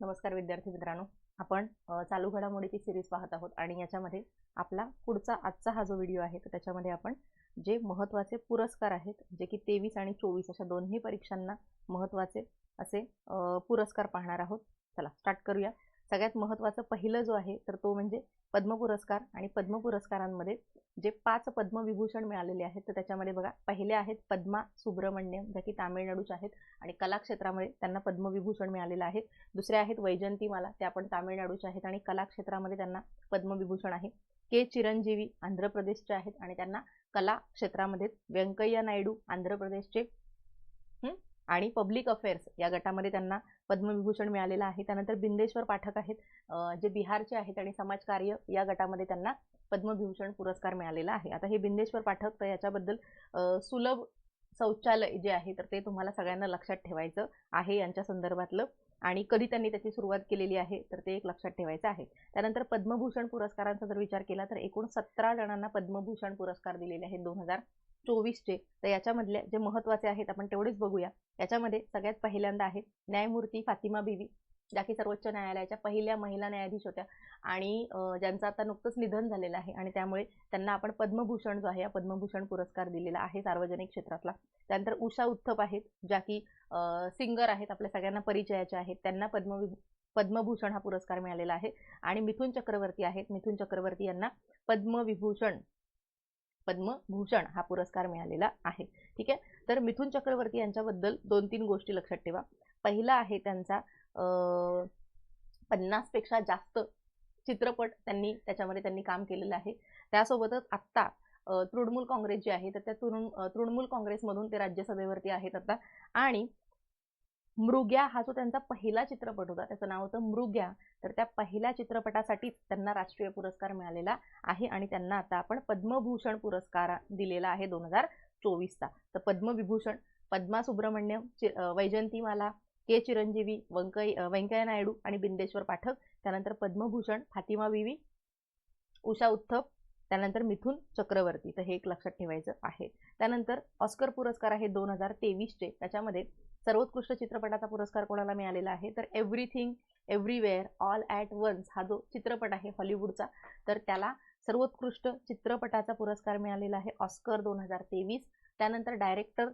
नमस्कार विद्यार्थी मित्रांनो. आपण चालू घडामोडीची सिरीज पाहत आहोत आणि याच्यामध्ये आपला पुढचा आजचा हा जो व्हिडिओ आहे तर त्याच्यामध्ये आपण जे महत्त्वाचे पुरस्कार आहेत जे की तेवीस आणि चोवीस अशा दोन्ही परीक्षांना महत्त्वाचे असे पुरस्कार पाहणार आहोत. चला स्टार्ट करूया. सगळ्यात महत्त्वाचं पहिलं जो आहे तर तो म्हणजे पद्म पुरस्कार आणि पद्म पुरस्कारांमध्ये जे पाच पद्मविभूषण मिळालेले आहेत तर त्याच्यामध्ये बघा पहिले आहेत पद्मा सुब्रमण्यम ज्या की तामिळनाडूच्या आहेत आणि कलाक्षेत्रामध्ये त्यांना पद्मविभूषण मिळालेलं आहे. दुसरे आहेत वैजंतीमाला त्या पण तामिळनाडूच्या आहेत आणि कलाक्षेत्रामध्ये त्यांना पद्मविभूषण आहे. के चिरंजीवी आंध्र प्रदेशचे आहेत आणि त्यांना कला क्षेत्रामध्ये व्यंकय्या नायडू आंध्र प्रदेशचे आणि पब्लिक अफेअर्स या गटामध्ये त्यांना पद्मविभूषण मिळालेला आहे. त्यानंतर बिंदेश्वर पाठक आहेत. जे बिहारचे आहेत आणि समाजकार्य या गटामध्ये त्यांना पद्मविभूषण पुरस्कार मिळालेला आहे. आता हे बिंदेश्वर पाठक तर याच्याबद्दल सुलभ शौचालय जे आहे तर ते तुम्हाला सगळ्यांना लक्षात ठेवायचं आहे यांच्या संदर्भातलं. आणि कधी त्यांनी त्याची सुरुवात केलेली आहे तर ते एक लक्षात ठेवायचं आहे. त्यानंतर पद्मभूषण पुरस्कारांचा जर विचार केला तर एकूण सतरा जणांना पद्मभूषण पुरस्कार दिलेले आहेत दोन हजार चोवीसचे तर याच्यामधले जे महत्त्वाचे आहेत आपण तेवढेच बघूया. याच्यामध्ये सगळ्यात पहिल्यांदा आहे न्यायमूर्ती फातिमा बिवी ज्या की सर्वोच्च न्यायालयाच्या पहिल्या महिला न्यायाधीश होत्या. आणि ज्यांचं आता नुकतंच निधन झालेलं आहे आणि त्यामुळे त्यांना आपण पद्मभूषण जो आहे या पद्मभूषण पुरस्कार दिलेला आहे सार्वजनिक क्षेत्रातला. त्यानंतर उषा उत्थप आहेत ज्या की सिंगर आहेत आपल्या सगळ्यांना परिचयाच्या आहेत. त्यांना पद्म पद्मभूषण हा पुरस्कार मिळालेला आहे. आणि मिथुन चक्रवर्ती आहेत. मिथुन चक्रवर्ती यांना पद्मविभूषण पद्मभूषण हा पुरस्कार मिळालेला आहे. ठीक आहे? तर मिथुन चक्रवर्ती यांच्याबद्दल दोन तीन गोष्टी लक्षात ठेवा. पहिला आहे त्यांचा पन्नासपेक्षा जास्त चित्रपट त्यांनी त्याच्यामध्ये त्यांनी काम केलेलं आहे. त्यासोबतच आत्ता तृणमूल काँग्रेस जे आहे तर त्या तृण तृणमूल काँग्रेसमधून ते राज्यसभेवरती आहेत आता. आणि मृग्या हा जो त्यांचा पहिला चित्रपट होता त्याचं नाव होतं मृग्या तर त्या पहिल्या चित्रपटासाठीच त्यांना राष्ट्रीय पुरस्कार मिळालेला आहे आणि त्यांना आता आपण पद्मभूषण पुरस्कार दिलेला आहे दोन हजार चोवीसचा. तर पद्मविभूषण पद्मा सुब्रमण्यम चि- वैजंतीमाला के चिरंजीवी वंकय अं, व्यंकय्या नायडू आणि बिंदेश्वर पाठक त्यानंतर पद्मभूषण फातिमा विवी उषा उत्थप त्यानंतर मिथुन चक्रवर्ती. तर हे एक लक्षात ठेवायचं आहे. त्यानंतर ऑस्कर पुरस्कार आहे दोन हजार तेवीसचे. त्याच्यामध्ये सर्वोत्कृष्ट चित्रपटाचा पुरस्कार कोणाला मिळालेला आहे? तर everything everywhere all at once हा जो चित्रपट आहे हॉलिवूडचा तर त्याला सर्वोत्कृष्ट चित्रपटाचा पुरस्कार मिळालेला आहे ऑस्कर दोन हजार तेवीस. त्यानंतर डायरेक्टर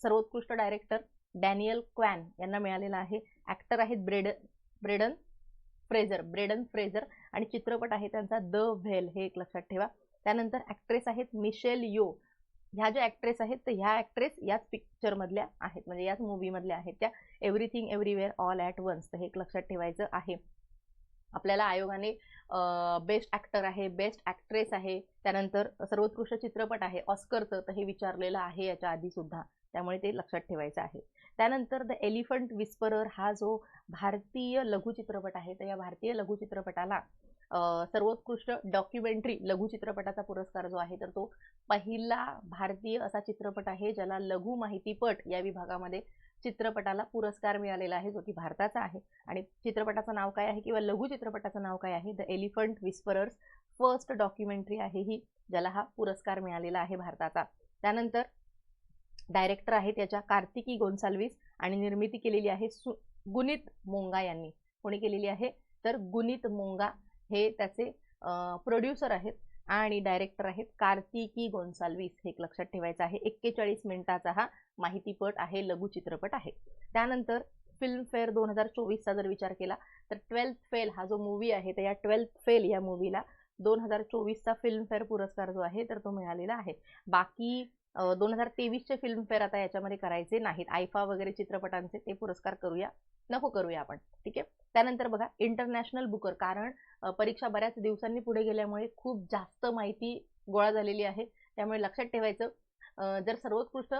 सर्वोत्कृष्ट डायरेक्टर डॅनियल क्वॅन यांना मिळालेला आहे. ॲक्टर आहेत ब्रेड ब्रेडन फ्रेझर ब्रेडन फ्रेझर आणि चित्रपट आहे त्यांचा द व्हेल हे एक लक्षात ठेवा. त्यानंतर ॲक्ट्रेस आहेत मिशेल यो ह्या ज्या ॲक्ट्रेस आहेत तर ह्या ॲक्ट्रेस याच पिक्चरमधल्या आहेत. म्हणजे याच मूवीमधल्या आहेत. त्या everything everywhere all at once तर हे एक लक्षात ठेवायचं आहे. आपल्याला आयोगाने बेस्ट ॲक्टर आहे बेस्ट ॲक्ट्रेस आहे त्यानंतर सर्वोत्कृष्ट चित्रपट आहे ऑस्करचं तर हे विचारलेलं आहे याच्या आधीसुद्धा त्यामुळे ते लक्षात ठेवायचं आहे. त्यानंतर द एलिफंट विस्परर हा जो भारतीय लघुचित्रपट आहे तर या भारतीय लघुचित्रपटाला सर्वोत्कृष्ट डॉक्युमेंटरी लघुचित्रपटाचा पुरस्कार जो आहे तर तो पहिला भारतीय असा चित्रपट आहे ज्याला लघु माहितीपट या विभागामध्ये चित्रपटाला पुरस्कार मिळालेला आहे जो की भारताचा आहे. आणि चित्रपटाचं नाव काय आहे किंवा लघु चित्रपटाचं नाव काय आहे? The elephant whisperers first documentary आहे ही ज्याला हा पुरस्कार मिळालेला आहे भारताचा. त्यानंतर डायरेक्टर आहेत याच्या कार्तिकी गोन्साल्विस आणि निर्मिती केलेली आहे सु गुनित मोंगा यांनी. कोणी केलेली आहे? तर गुनित मोंगा हे त्याचे प्रोड्युसर आहेत आणि डायरेक्टर आहेत कार्तिकी गोन्साल्विस. हे एक लक्षात ठेवायचं आहे. एक्केचाळीस मिनिटाचा हा माहितीपट आहे लघु चित्रपट आहे. त्यानंतर फिल्मफेअर दोन हजार चोवीसचा जर विचार केला तर ट्वेल्थ फेल हा जो मूवी आहे तर या ट्वेल्थ फेल या मूवीला दोन हजार चोवीसचा फिल्मफेअर पुरस्कार जो आहे तर तो मिळालेला आहे. बाकी दोन हजार तेवीसचे फिल्मफेअर आता याच्यामध्ये करायचे नाहीत. आयफा वगैरे चित्रपटांचे ते पुरस्कार करूया नको करूया आपण. ठीक आहे? त्यानंतर बघा इंटरनॅशनल बुकर कारण परीक्षा बऱ्याच दिवसांनी पुढे गेल्यामुळे खूप जास्त माहिती गोळा झालेली आहे. त्यामुळे लक्षात ठेवायचं जर सर्वोत्कृष्ट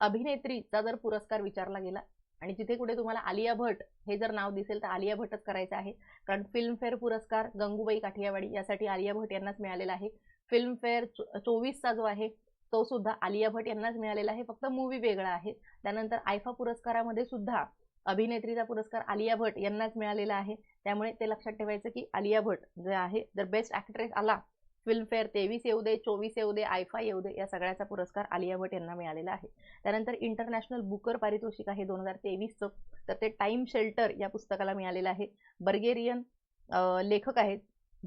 अभिनेत्रीचा जर पुरस्कार विचारला गेला आणि जिथे कुठे तुम्हाला आलिया भट हे जर नाव दिसेल तर आलिया भटच करायचं आहे. कारण फिल्मफेअर पुरस्कार गंगूबाई काठियावाडी यासाठी आलिया भट यांनाच मिळालेला आहे. फिल्मफेअर चो चोवीसचा जो आहे तो सुद्धा आलिया भट यांनाच मिळालेला आहे. फक्त मूवी वेगळा आहे. त्यानंतर आयफा पुरस्कारामध्ये सुद्धा अभिनेत्रीचा पुरस्कार आलिया भट यांनाच मिळालेला आहे. त्यामुळे ते लक्षात ठेवायचं की आलिया भट जे आहे जर बेस्ट ॲक्ट्रेस आला. फिल्मफेअर तेवीस येऊ दे चोवीस येऊ दे आयफा येऊ दे या सगळ्याचा पुरस्कार आलिया भट यांना मिळालेला आहे. त्यानंतर इंटरनॅशनल बुकर पारितोषिक आहे दोन हजार तेवीसचं. तर ते टाईम शेल्टर या पुस्तकाला मिळालेलं आहे. बर्गेरियन लेखक आहेत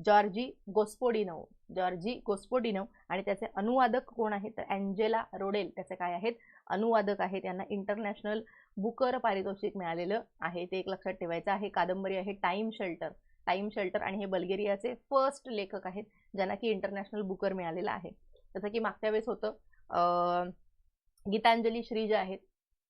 जॉर्जी गोस्पोडिनव. जॉर्जी गोस्पोडिनव आणि त्याचे अनुवादक कोण आहेत? तर अँजेला रोडेल त्याचे काय आहेत? अनुवादक आहेत यांना इंटरनॅशनल बुकर पारितोषिक मिळालेलं आहे ते एक लक्षात ठेवायचं आहे. कादंबरी आहे टाईम शेल्टर. टाईम शेल्टर आणि हे बल्गेरियाचे फर्स्ट लेखक आहेत ज्यांना की इंटरनॅशनल बुकर मिळालेलं आहे. जसं की मागच्या वेळेस होतं गीतांजली श्री जे आहेत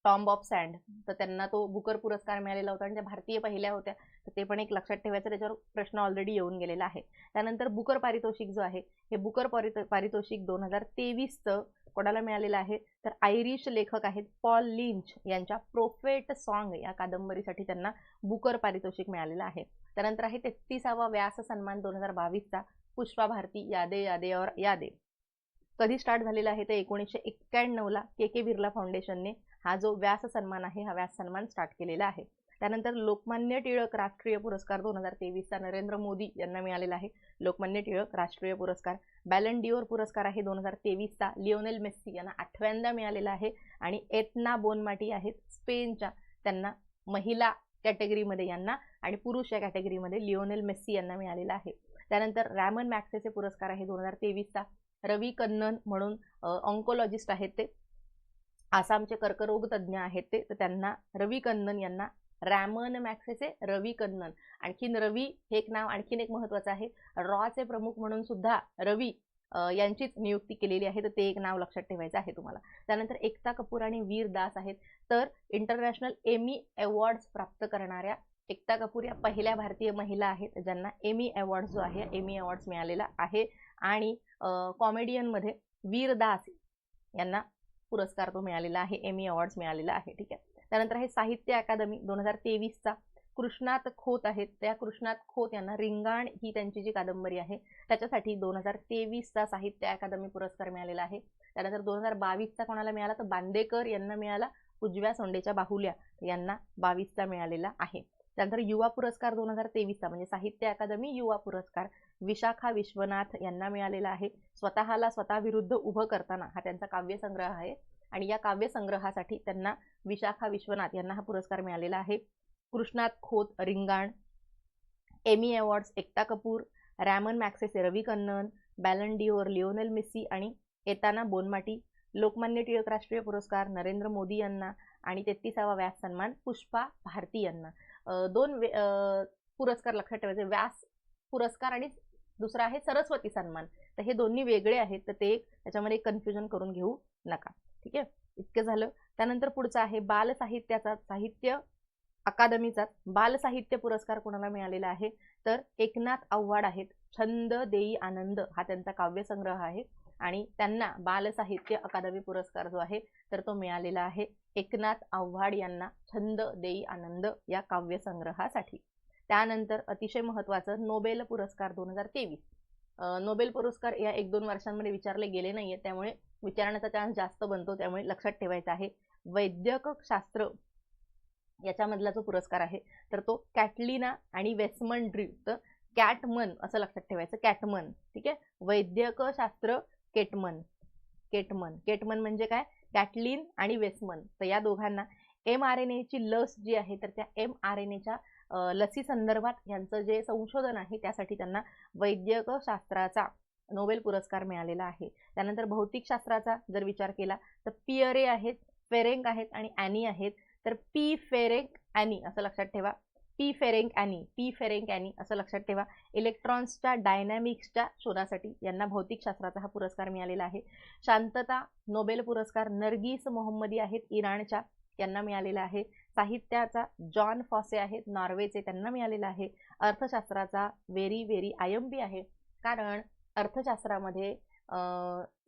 टॉम बॉब सँड. तर त्यांना तो बुकर पुरस्कार मिळालेला होता आणि त्या भारतीय पहिल्या होत्या. तर ते पण एक लक्षात ठेवायचं त्याच्यावर प्रश्न ऑलरेडी येऊन गेलेला आहे. त्यानंतर बुकर पारितोषिक जो आहे हे बुकर पारितोषिक दोन हजार तेवीसचं कोणाला मिळालेला आहे? तर आयरिश लेखक आहेत पॉल लिंच यांच्या प्रोफेट सॉंग या कादंबरीसाठी त्यांना बुकर पारितोषिक मिळालेलं आहे. त्यानंतर आहे तेहतीसावा व्यास सन्मान दोन हजार बावीसचा पुष्पा भारती यादे यादे और यादे. कधी स्टार्ट झालेला आहे ते एकोणीसशे एक्क्याण्णवला के के बिर्ला फाउंडेशनने हा जो व्यास सन्मान आहे हा व्यास सन्मान स्टार्ट केलेला आहे. त्यानंतर लोकमान्य टिळक राष्ट्रीय पुरस्कार दोन हजार तेवीसचा नरेंद्र मोदी यांना मिळालेला आहे. लोकमान्य टिळक राष्ट्रीय पुरस्कार बॅलन डिओर पुरस्कार आहे दोन हजार तेवीसचा. लिओनेल मेस्सी यांना आठव्यांदा मिळालेला आहे आणि एतना बोनमाटी आहेत स्पेनच्या त्यांना महिला कॅटेगरीमध्ये यांना आणि पुरुष या कॅटेगरीमध्ये लिओनेल मेस्सी यांना मिळालेला आहे. त्यानंतर रॅमन मॅक्सेचे पुरस्कार आहे दोन हजार तेवीसचा. रवी कन्नन म्हणून ऑन्कोलॉजिस्ट आहेत ते. आसामचे कर्करोगतज्ञ आहेत ते. तर त्यांना रवी कन्नन यांना रॅमन मॅक्सेचे रवी कन्नन आणखीन रवी हे एक नाव आणखीन एक महत्वाचं आहे. रॉचे प्रमुख म्हणून सुद्धा रवी यांचीच नियुक्ती केलेली आहे. तर ते एक नाव लक्षात ठेवायचं आहे तुम्हाला. त्यानंतर एकता कपूर आणि वीर दास आहेत. तर इंटरनॅशनल एमी अवॉर्ड्स प्राप्त करणाऱ्या एकता कपूर या पहिल्या भारतीय महिला आहेत. ज्यांना एमी अवॉर्ड जो आहे एमी अवॉर्ड्स मिळालेला आहे. आणि कॉमेडियनमध्ये वीर दास यांना पुरस्कार तो मिळालेला आहे. एमी अवॉर्ड्स मिळालेला आहे. ठीक आहे. त्यानंतर आहे साहित्य अकादमी दोन हजार तेवीसचा. कृष्णात खोत आहेत. त्या कृष्णात खोत यांना रिंगाण ही त्यांची जी कादंबरी आहे त्याच्यासाठी दोन हजार तेवीसचा साहित्य अकादमी पुरस्कार मिळालेला आहे. त्यानंतर दोन हजार बावीसचा कोणाला मिळाला तर बांदेकर यांना मिळाला. उजव्या सोंडेच्या बाहुल्या यांना बावीसचा मिळालेला आहे. त्यानंतर युवा पुरस्कार दोन हजार तेवीसचा म्हणजे साहित्य अकादमी युवा पुरस्कार विशाखा विश्वनाथ यांना मिळालेला आहे. स्वतःला स्वतःविरुद्ध उभं करताना हा त्यांचा काव्यसंग्रह आहे. आणि या काव्यसंग्रहासाठी त्यांना विशाखा विश्वनाथ यांना हा पुरस्कार मिळालेला आहे. Krishnat Khot Ringan Emmy awards Ekta Kapoor Ramon Magsaysay Ravi Kannan Ballon d'Or Lionel Messi आणि एताना बोनमाटी लोकमान्य टिळक राष्ट्रीय पुरस्कार नरेंद्र मोदी यांना आणि तेहतीसावा व्यास सन्मान पुष्पा भारती यांना. दोन पुरस्कार लक्षात ठेवायचे. व्यास पुरस्कार आणि दुसरा आहे सरस्वती सन्मान. तर हे दोन्ही वेगळे आहेत. तर ते त्याच्यामध्ये कन्फ्युजन करून घेऊ नका. ठीक आहे? इतकं झालं. त्यानंतर पुढचं आहे बाल साहित्याचा साहित्य अकादमीचा. बाल साहित्य पुरस्कार कोणाला मिळालेला आहे? तर एकनाथ आव्हाड आहेत. छंद देई आनंद हा त्यांचा काव्यसंग्रह आहे. आणि त्यांना बाल साहित्य अकादमी पुरस्कार जो आहे तर तो मिळालेला आहे. एकनाथ आव्हाड यांना छंद देई आनंद या काव्यसंग्रहासाठी. त्यानंतर अतिशय महत्वाचं नोबेल पुरस्कार दोन हजार तेवीस. नोबेल पुरस्कार या एक दोन वर्षांमध्ये विचारले गेले नाहीये. त्यामुळे विचारण्याचा चान्स जास्त बनतो त्यामुळे लक्षात ठेवायचा आहे. वैद्यक शास्त्र याच्यामधला जो पुरस्कार आहे तर तो कॅटलिना आणि वेस्मन ड्रीव तर कॅटमन असं लक्षात ठेवायचं कॅटमन. ठीक आहे? वैद्यक शास्त्र केटमन. केटमन. केटमन म्हणजे काय? कॅटलिन आणि वेस्मन. तर या दोघांना एम आर एन एची लस जी आहे तर त्या एम आर एन एच्या लसी संदर्भात यांचं जे संशोधन आहे त्यासाठी त्यांना वैद्यक शास्त्राचा नोबेल पुरस्कार मिळालेला आहे. त्यानंतर भौतिकशास्त्राचा जर विचार केला तर पियरे आहेत फेरेंक आहेत आणि ॲनी आहेत. तर पी फेरेंक ॲनी असं लक्षात ठेवा. P Ferenc Annie P Ferenc Annie असं लक्षात ठेवा. इलेक्ट्रॉन्सच्या डायनॅमिक्सच्या शोधासाठी यांना भौतिकशास्त्राचा हा पुरस्कार मिळालेला आहे. शांतता नोबेल पुरस्कार नरगीस मोहम्मदी आहेत इराणच्या यांना मिळालेला आहे. साहित्याचा जॉन फॉसे आहेत नॉर्वेचे त्यांना मिळालेला आहे. अर्थशास्त्राचा very very I M P आहे. कारण अर्थशास्त्रामध्ये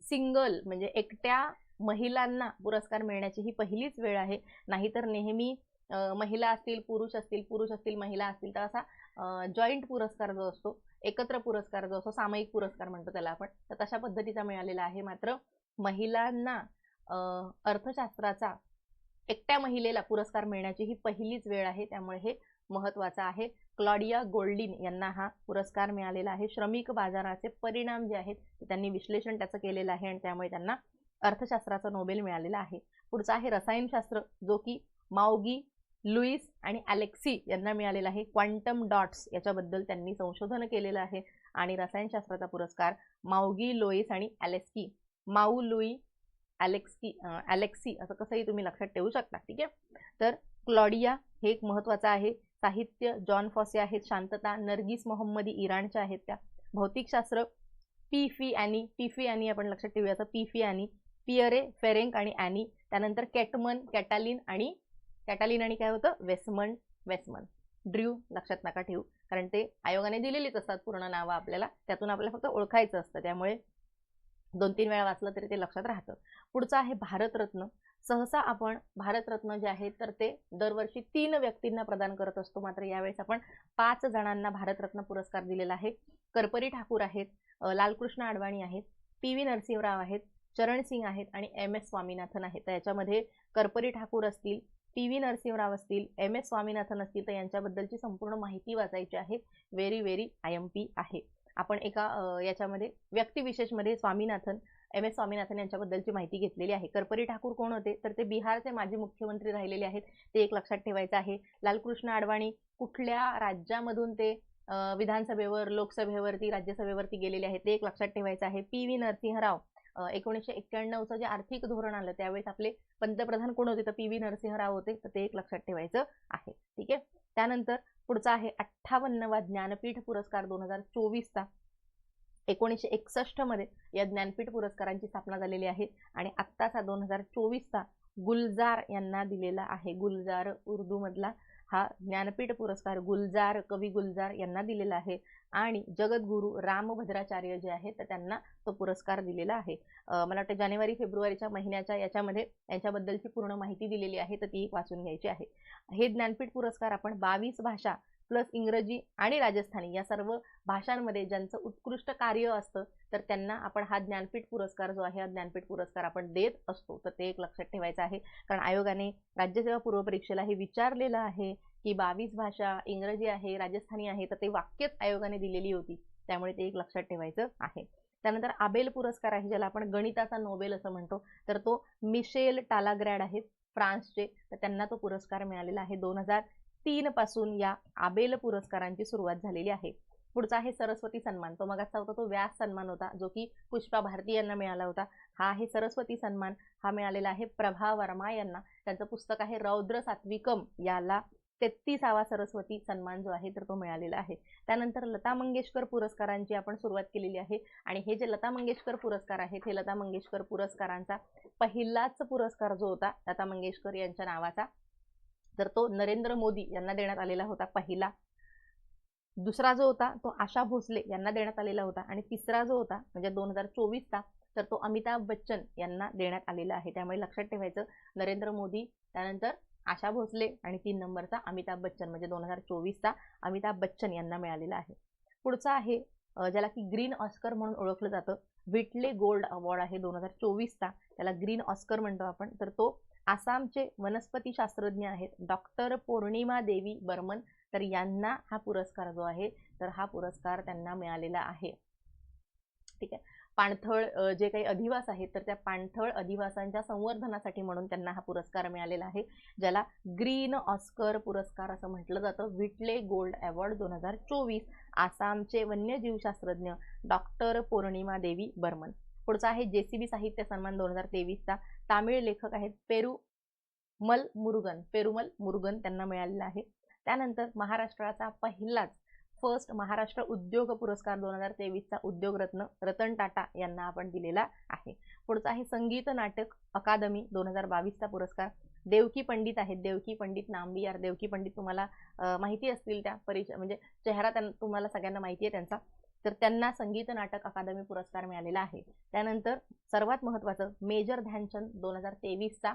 सिंगल म्हणजे एकट्या महिलांना पुरस्कार मिळण्याची ही पहिलीच वेळ आहे. नाहीतर नेहमी महिला असतील पुरुष असतील पुरुष असतील महिला असतील तर असा जॉईंट पुरस्कार जो असतो एकत्र पुरस्कार जो असतो सामायिक पुरस्कार म्हणतो त्याला आपण तर तशा पद्धतीचा मिळालेला आहे. मात्र महिलांना अर्थशास्त्राचा एकट्या महिलेला पुरस्कार मिळण्याची ही पहिलीच वेळ आहे. त्यामुळे हे महत्वाचं आहे. क्लॉडिया गोल्डिन यांना हा पुरस्कार मिळालेला आहे. श्रमिक बाजाराचे परिणाम जे आहेत ते त्यांनी विश्लेषण त्याचं केलेलं आहे आणि त्यामुळे त्यांना अर्थशास्त्राचा नोबेल मिळालेला आहे. पुढचा आहे रसायनशास्त्र जो की माओगी लुईस आणि अलेक्सी यांना मिळालेला आहे. क्वांटम डॉट्स याच्याबद्दल त्यांनी संशोधन केलेलं आहे आणि रसायनशास्त्राचा पुरस्कार माऊगी लोईस आणि Alexei Mau Louis Alexei Alexei असं कसंही तुम्ही लक्षात ठेवू शकता. ठीक आहे? तर क्लॉडिया हे एक महत्वाचं आहे. साहित्य जॉन फॉसे आहेत शांतता नर्गिस मोहम्मदी इराणच्या आहेत त्या. भौतिकशास्त्र P Fe Annie P Fe Annie आपण लक्षात ठेवूया. P Fe Annie Pierre Ferenc आणि ॲनी त्यानंतर कॅटमन कॅटालिन आणि कॅटालिन आणि काय होतं? वेस्मन वेस्मन. ड्र्यू लक्षात नका ठेवू. कारण ते आयोगाने दिलेलीच असतात पूर्ण नावं आपल्याला. त्यातून आपल्याला फक्त ओळखायचं असतं. त्यामुळे दोन तीन वेळा वाचलं तरी ते लक्षात राहतं. पुढचं आहे भारतरत्न. सहसा आपण भारतरत्न जे आहेत तर ते दरवर्षी तीन व्यक्तींना प्रदान करत असतो. मात्र यावेळेस आपण पाच जणांना भारतरत्न पुरस्कार दिलेला आहे. करपरी ठाकूर आहेत लालकृष्ण अडवाणी आहेत पी व्ही नरसिंहराव आहेत चरण सिंग आहेत आणि एम एस स्वामीनाथन आहेत. तर याच्यामध्ये करपरी ठाकूर असतील पी व्ही नरसिंहराव असतील एम एस स्वामीनाथन असतील तर यांच्याबद्दलची संपूर्ण माहिती वाचायची आहे. Very very I M P आहे. आपण एका याच्यामध्ये व्यक्तिविशेषमध्ये स्वामीनाथन एम एस स्वामीनाथन यांच्याबद्दलची माहिती घेतलेली आहे. कर्परी ठाकूर कोण होते? तर ते बिहारचे माजी मुख्यमंत्री राहिलेले आहेत. ते एक लक्षात ठेवायचं आहे. लालकृष्ण अडवाणी कुठल्या राज्यामधून ते विधानसभेवर लोकसभेवरती राज्यसभेवरती गेलेले आहेत ते एक लक्षात ठेवायचं आहे. पी व्ही नरसिंहराव एकोणीसशे एक्क्याण्णवचं जे आर्थिक धोरण आलं त्यावेळेस आपले पंतप्रधान कोण होते? तर पी व्ही नरसिंहराव होते. तर ते एक लक्षात ठेवायचं आहे. ठीक आहे? त्यानंतर पुढचा आहे अठ्ठावन्नवा ज्ञानपीठ पुरस्कार दोन हजार चोवीसचा. एकोणीसशे एकसष्टमध्ये या ज्ञानपीठ पुरस्कारांची स्थापना झालेली आहे आणि आत्ताचा दोन हजार चोवीसचा गुलजार यांना दिलेला आहे. गुलजार उर्दूमधला हा ज्ञानपीठ पुरस्कार गुलजार कवी गुलजार यांना दिलेला आहे आणि जगद्गुरू रामभद्राचार्य जे आहेत तर त्यांना तो पुरस्कार दिलेला आहे. मला वाटतं जानेवारी फेब्रुवारीच्या महिन्याच्या याच्यामध्ये यांच्याबद्दलची पूर्ण माहिती दिलेली आहे तर ती वाचून घ्यायची आहे. हे ज्ञानपीठ पुरस्कार आपण बावीस भाषा प्लस इंग्रजी आणि राजस्थानी या सर्व भाषांमध्ये ज्यांचं उत्कृष्ट कार्य असतं तर त्यांना आपण हा ज्ञानपीठ पुरस्कार जो आहे हा ज्ञानपीठ पुरस्कार आपण देत असतो. तर ते एक लक्षात ठेवायचं आहे. कारण आयोगाने राज्यसेवा पूर्वपरीक्षेला हे विचारलेलं आहे की बावीस भाषा इंग्रजी आहे राजस्थानी आहे तर ते वाक्यच आयोगाने दिलेली होती. त्यामुळे ते एक लक्षात ठेवायचं आहे. त्यानंतर आबेल पुरस्कार आहे ज्याला आपण गणिताचा नोबेल असं म्हणतो. तर तो मिशेल टालाग्रॅड आहेत फ्रान्सचे. तर त्यांना तो पुरस्कार मिळालेला आहे दोन हजार तीन पासून या आबेल पुरस्कारांची सुरुवात झालेली आहे. पुढचा आहे सरस्वती सन्मान. तो मगाचा होता तो व्यास सन्मान होता जो की पुष्पा भारती यांना मिळाला होता. हा आहे सरस्वती सन्मान. हा मिळालेला आहे प्रभा वर्मा यांना. त्यांचं पुस्तक आहे रौद्र सात्विकम. याला तेहतीसावा सरस्वती सन्मान जो आहे तर तो मिळालेला आहे. त्यानंतर लता मंगेशकर पुरस्कारांची आपण सुरुवात केलेली आहे. आणि हे जे लता मंगेशकर पुरस्कार आहेत हे लता मंगेशकर पुरस्कारांचा पहिलाच पुरस्कार जो होता लता मंगेशकर यांच्या नावाचा तर तो नरेंद्र मोदी यांना देण्यात आलेला होता पहिला. दुसरा जो होता तो आशा भोसले यांना देण्यात आलेला होता. आणि तिसरा जो होता म्हणजे दोन हजार चोवीसचा तर तो अमिताभ बच्चन यांना देण्यात आलेला आहे. त्यामुळे लक्षात ठेवायचं नरेंद्र मोदी त्यानंतर आशा भोसले आणि तीन नंबरचा अमिताभ बच्चन म्हणजे दोन हजार चोवीसचा अमिताभ बच्चन यांना मिळालेला आहे. पुढचा आहे ज्याला की ग्रीन ऑस्कर म्हणून ओळखलं जातं. विटले गोल्ड अवॉर्ड आहे दोन हजार चोवीसचा त्याला ग्रीन ऑस्कर म्हणतो आपण. तर तो आसामचे वनस्पतीशास्त्रज्ञ आहेत. डॉक्टर पौर्णिमा देवी बर्मन तर यांना हा पुरस्कार जो आहे तर हा पुरस्कार त्यांना मिळालेला आहे. ठीक आहे. पाणथळ जे काही अधिवास आहेत तर त्या पाणथळ अधिवासांच्या संवर्धनासाठी म्हणून त्यांना हा पुरस्कार मिळालेला आहे ज्याला ग्रीन ऑस्कर पुरस्कार असं म्हटलं जातं. विटले गोल्ड अवॉर्ड दोन हजार चोवीस. आसामचे वन्यजीवशास्त्रज्ञ डॉक्टर पौर्णिमा देवी बर्मन. पुढचा आहे जेसीबी साहित्य सन्मान दोन हजार तेवीसचा. तामिळ लेखक आहेत पेरुमल मुरुगन. पेरुमल मुरुगन त्यांना मिळालेला आहे. त्यानंतर महाराष्ट्राचा पहिलाच फर्स्ट महाराष्ट्र उद्योग पुरस्कार दोन हजार तेवीसचा उद्योगरत्न रतन टाटा यांना आपण दिलेला आहे. पुढचा आहे संगीत नाटक अकादमी दोन हजार बावीसचा पुरस्कार. देवकी पंडित आहेत. देवकी पंडित नांबियार देवकी पंडित तुम्हाला माहिती असतील त्या परिचय म्हणजे चेहरा त्यां तुम्हाला सगळ्यांना माहिती आहे त्यांचा. तर त्यांना संगीत नाटक अकादमी पुरस्कार मिळालेला आहे. त्यानंतर सर्वात महत्त्वाचं मेजर ध्यानचंद दोन हजार तेवीसचा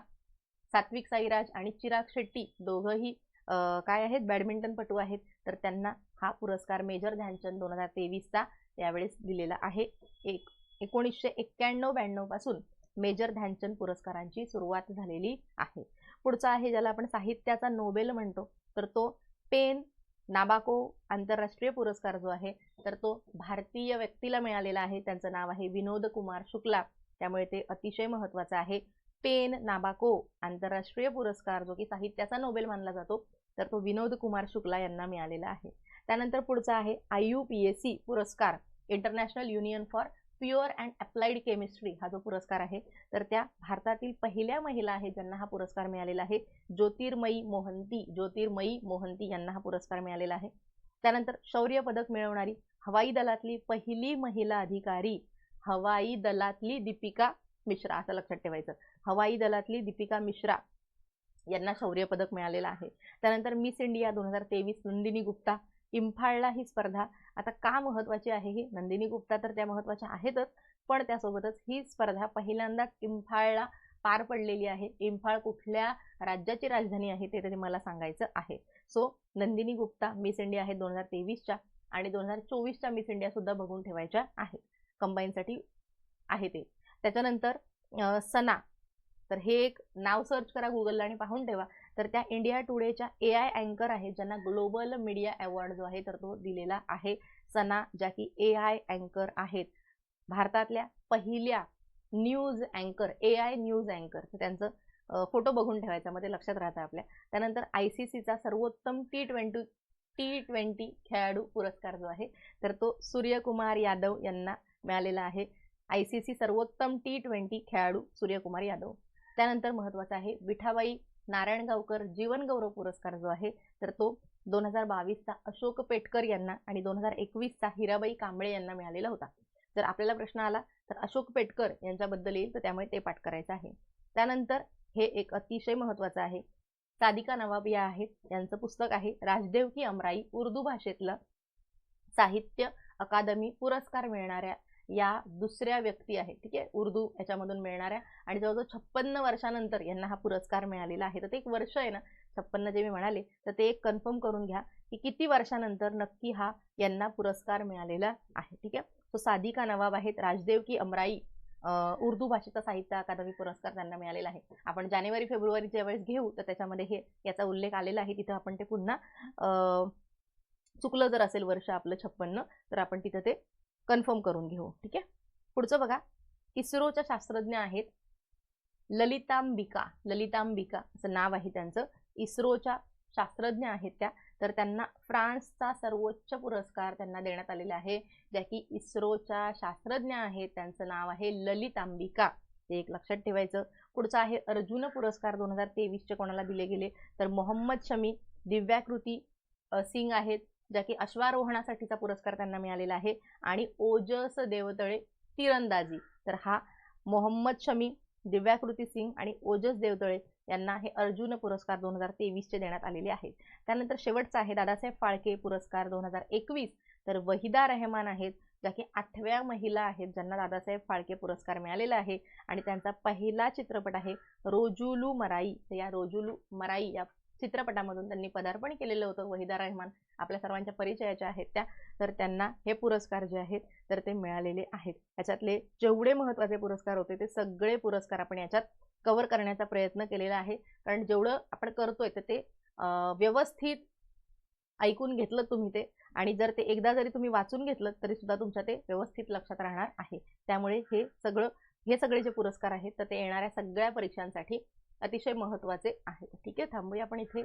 सात्विक साईराज आणि चिराग शेट्टी दोघंही काय आहेत? बॅडमिंटनपटू आहेत. तर त्यांना हा पुरस्कार मेजर ध्यानचंद दोन हजार तेवीसचा यावेळेस दिलेला आहे. एक एकोणीसशे एक्क्याण्णव ब्याण्णवपासून मेजर ध्यानचंद पुरस्कारांची सुरुवात झालेली आहे. पुढचा आहे ज्याला आपण साहित्याचा नोबेल म्हणतो. तर तो पेन नाबाको आंतरराष्ट्रीय पुरस्कार जो आहे तर तो भारतीय व्यक्तीला मिळालेला आहे. त्यांचं नाव आहे विनोद कुमार शुक्ला. त्यामुळे ते अतिशय महत्वाचं आहे. पेन नाबाको आंतरराष्ट्रीय पुरस्कार जो की साहित्याचा नोबेल मानला जातो तर तो विनोद कुमार शुक्ला यांना मिळालेला आहे. त्यानंतर पुढचा आहे I U P S C पुरस्कार international union for pure and applied chemistry हा जो पुरस्कार आहे तर त्या भारतातील पहिल्या महिला आहेत ज्यांना हा पुरस्कार मिळालेला आहे. ज्योतिर्मयी मोहंती ज्योतिर्मयी मोहंती यांना हा पुरस्कार मिळालेला आहे. त्यानंतर शौर्य पदक मिळवणारी हवाई दलातली पहिली महिला अधिकारी हवाई दलातली दीपिका मिश्रा असं लक्षात ठेवायचं. हवाई दलातली दीपिका मिश्रा यांना शौर्य पदक मिळालेलं आहे. त्यानंतर मिस इंडिया दोन हजार तेवीस नंदिनी गुप्ता इम्फाळला ही स्पर्धा आता का महत्वाची आहे ही? नंदिनी गुप्ता तर त्या महत्त्वाच्या आहेतच पण त्यासोबतच ही स्पर्धा पहिल्यांदा इम्फाळला पार पडलेली आहे. इम्फाळ कुठल्या राज्याची राजधानी आहे ते तरी मला सांगायचं आहे. So Nandini Gupta Miss India आहे दोन हजार तेवीसच्या आणि दोन हजार चोवीसच्या मिस इंडिया सुद्धा बघून ठेवायच्या आहेत. कंबाईनसाठी आहे ते. त्याच्यानंतर सना. तर हे एक नाव सर्च करा गुगलला आणि पाहून ठेवा. तर त्या इंडिया टुडेच्या ए आय अँकर आहेत ज्यांना ग्लोबल मीडिया अवॉर्ड जो आहे तर तो दिलेला आहे सना ज्या की ए आय अँकर आहेत. भारतातल्या पहिल्या न्यूज अँकर ए आय न्यूज अँकर त्यांचं फोटो बघून ठेवायचा मध्ये लक्षात राहतं आपल्या. त्यानंतर आय सी सीचा सर्वोत्तम टी ट्वेंटी टी ट्वेंटी खेळाडू पुरस्कार जो आहे तर तो सूर्यकुमार यादव यांना मिळालेला आहे. आय सी सी सर्वोत्तम टी ट्वेंटी खेळाडू सूर्यकुमार यादव. त्यानंतर महत्त्वाचं आहे विठाबाई नारायणगावकर जीवन गौरव पुरस्कार जो आहे तर तो दोन हजार बावीसचा अशोक पेटकर यांना आणि दोन हजार एकवीसचा हिराबाई कांबळे यांना मिळालेला होता. जर आपल्याला प्रश्न आला तर अशोक पेटकर यांच्याबद्दल येईल तर त्यामुळे ते पाठ करायचं आहे. त्यानंतर हे एक अतिशय महत्वाचं आहे. सादिका नवाब या आहेत यांचं पुस्तक आहे राजदेव की अमराई उर्दू भाषेतलं साहित्य अकादमी पुरस्कार मिळणाऱ्या या दुसऱ्या व्यक्ती आहेत ठीक आहे? उर्दू याच्यामधून मिळणाऱ्या आणि जवळजवळ छप्पन्न वर्षानंतर यांना हा पुरस्कार मिळालेला आहे. तर ते एक वर्ष आहे ना? छप्पन्न जे मी म्हणाले तर ते एक कन्फर्म करून घ्या की किती वर्षानंतर नक्की हा यांना पुरस्कार मिळालेला आहे ठीक आहे? सो सादिका नवाब आहेत राजदेव की अमराई उर्दू भाषेचा साहित्य अकादमी पुरस्कार त्यांना मिळालेला आहे. आपण जानेवारी फेब्रुवारी ज्यावेळेस घेऊ तर त्याच्यामध्ये हे याचा उल्लेख आलेला आहे. तिथं आपण ते पुन्हा चुकलं जर असेल वर्ष आपलं छप्पन्न तर आपण तिथं ते कन्फर्म करून घेऊ. ठीक आहे? पुढचं बघा. इस्रोच्या शास्त्रज्ञ आहेत ललितांबिका. ललितांबिका असं नाव आहे त्यांचं. इस्रोच्या शास्त्रज्ञ आहेत त्या. तर त्यांना फ्रान्सचा सर्वोच्च पुरस्कार त्यांना देण्यात आलेला आहे. ज्या की इस्रोच्या शास्त्रज्ञ आहेत. त्यांचं नाव आहे ललितांबिका. ते एक लक्षात ठेवायचं. पुढचं आहे अर्जुन पुरस्कार दोन हजार तेवीसचे कोणाला दिले गेले? तर मोहम्मद शमी दिव्याकृती सिंग आहेत. ज्या की अश्वारोहणासाठीचा पुरस्कार त्यांना मिळालेला आहे. आणि ओजस देवतळे तिरंदाजी. तर हा मोहम्मद शमी दिव्याकृती सिंग आणि ओजस देवतळे यांना हे अर्जुन पुरस्कार दोन हजार तेवीसचे देण्यात आलेले आहेत. त्यानंतर शेवटचा आहे दादासाहेब फाळके पुरस्कार दोन हजार एकवीस. तर वहिदा रहमान आहेत ज्या की आठव्या महिला आहेत ज्यांना दादासाहेब फाळके पुरस्कार मिळालेला आहे. आणि त्यांचा पहिला चित्रपट आहे रोजुलू मराई. या रोजुलू मराई या चित्रपटामधून त्यांनी पदार्पण केलेलं होतं. वहिदा रहमान आपल्या सर्वांच्या परिचयाच्या आहेत त्या. तर त्यांना हे पुरस्कार जे आहेत तर ते मिळालेले आहेत. याच्यातले जेवढे महत्त्वाचे पुरस्कार होते ते सगळे पुरस्कार आपण याच्यात कव्हर करण्याचा प्रयत्न केलेला आहे. कारण जेवढं आपण करतोय तर ते व्यवस्थित ऐकून घेतलं तुम्ही ते. आणि जर ते एकदा जरी तुम्ही वाचून घेतलं तरी सुद्धा तुमच्या ते व्यवस्थित लक्षात राहणार आहे. त्यामुळे हे सगळं हे सगळे जे पुरस्कार आहेत तर ते येणाऱ्या सगळ्या परीक्षांसाठी अतिशय महत्त्वाचे आहेत. ठीक आहे थांबूया आपण इथे.